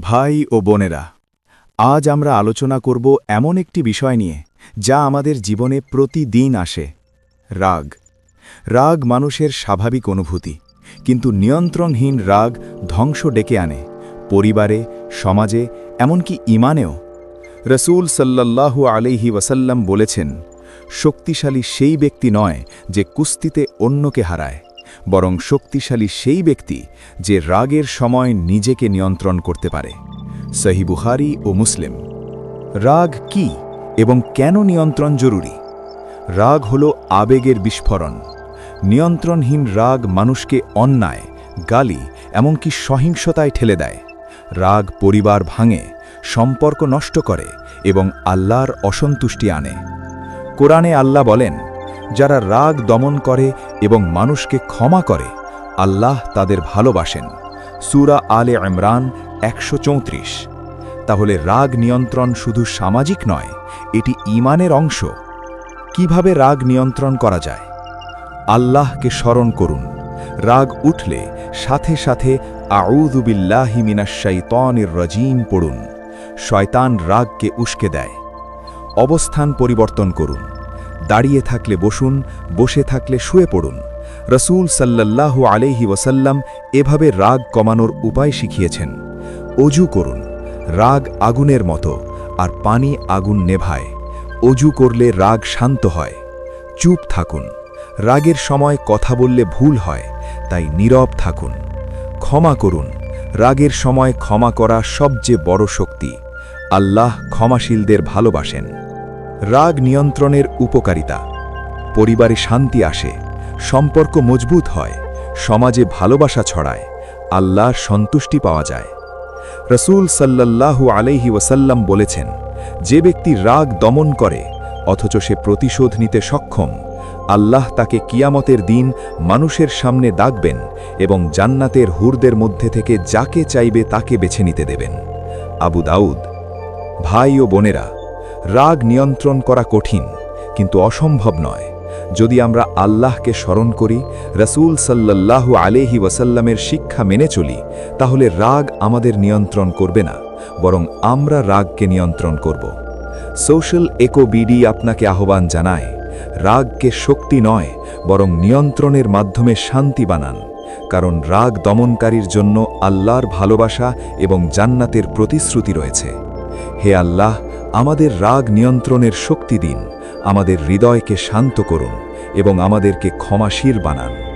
ভাই ও বোনেরা, আজ আমরা আলোচনা করব এমন একটি বিষয় নিয়ে যা আমাদের জীবনে প্রতিদিন আসে, রাগ। রাগ মানুষের স্বাভাবিক অনুভূতি, কিন্তু নিয়ন্ত্রণহীন রাগ ধ্বংস ডেকে আনে পরিবারে, সমাজে, এমনকি ইমানেও। রসুল সাল্লাল্লাহু আলাইহি ওয়াসাল্লাম বলেছেন, শক্তিশালী সেই ব্যক্তি নয় যে কুস্তিতে অন্যকে হারায়। বরং শক্তিশালী সেই ব্যক্তি যে রাগের সময় নিজেকে নিয়ন্ত্রণ করতে পারে। সহি বুখারি ও মুসলিম। রাগ কি এবং কেন নিয়ন্ত্রণ জরুরি? রাগ হল আবেগের বিস্ফোরণ। নিয়ন্ত্রণহীন রাগ মানুষকে অন্যায়, গালি এমনকি সহিংসতায় ঠেলে দেয়। রাগ পরিবার ভাঙে, সম্পর্ক নষ্ট করে এবং আল্লাহর অসন্তুষ্টি আনে। কোরআনে আল্লাহ বলেন, যারা রাগ দমন করে এবং মানুষকে ক্ষমা করে, আল্লাহ তাদের ভালোবাসেন। সুরা আলে ইমরান একশো চৌত্রিশ। তাহলে রাগ নিয়ন্ত্রণ শুধু সামাজিক নয়, এটি ইমানের অংশ। কীভাবে রাগ নিয়ন্ত্রণ করা যায়? আল্লাহকে স্মরণ করুন। রাগ উঠলে সাথে সাথে আউদুবিল্লাহি মিনাশাইতনির রজিম পড়ুন। শয়তান রাগকে উস্কে দেয়। অবস্থান পরিবর্তন করুন। দাঁড়িয়ে থাকলে বসুন, বসে থাকলে শুয়ে পড়ুন। রসুল সাল্লাল্লাহু আলাইহি ওয়াসাল্লাম এভাবে রাগ কমানোর উপায় শিখিয়েছেন। অজু করুন, রাগ আগুনের মতো, আর পানি আগুন নেভায়। অজু করলে রাগ শান্ত হয়। চুপ থাকুন, রাগের সময় কথা বললে ভুল হয়, তাই নীরব থাকুন। ক্ষমা করুন, রাগের সময় ক্ষমা করা সবচেয়ে বড় শক্তি। আল্লাহ ক্ষমাশীলদের ভালোবাসেন। রাগ নিয়ন্ত্রণের উপকারিতা। পরিবারে শান্তি আসে, সম্পর্ক মজবুত হয়, সমাজে ভালোবাসা ছড়ায়, আল্লাহর সন্তুষ্টি পাওয়া যায়। রসুল সাল্লাল্লাহু আলাইহি ওয়াসাল্লাম বলেছেন, যে ব্যক্তি রাগ দমন করে, অথচ সে প্রতিশোধ নিতে সক্ষম, আল্লাহ তাকে কিয়ামতের দিন মানুষের সামনে ডাকবেন এবং জান্নাতের হুরদের মধ্যে থেকে যাকে চাইবে তাকে বেছে নিতে দেবেন। আবু দাউদ, ভাই ও বোনেরা রাগ নিয়ন্ত্রণ করা কঠিন, কিন্তু অসম্ভব নয়। যদি আমরা আল্লাহকে স্মরণ করি, রসুল সাল্লাল্লাহু আলেহি ওয়াসাল্লামের শিক্ষা মেনে চলি, তাহলে রাগ আমাদের নিয়ন্ত্রণ করবে না, বরং আমরা রাগকে নিয়ন্ত্রণ করব। সোশ্যাল একো বিডি আপনাকে আহ্বান জানায়, রাগকে শক্তি নয়, বরং নিয়ন্ত্রণের মাধ্যমে শান্তি বানান, কারণ রাগ দমনকারীর জন্য আল্লাহর ভালোবাসা এবং জান্নাতের প্রতিশ্রুতি রয়েছে। হে আল্লাহ আমাদের রাগ নিয়ন্ত্রণের শক্তি দিন আমাদের হৃদয়কে শান্ত করুন এবং আমাদেরকে ক্ষমাশীল বানান।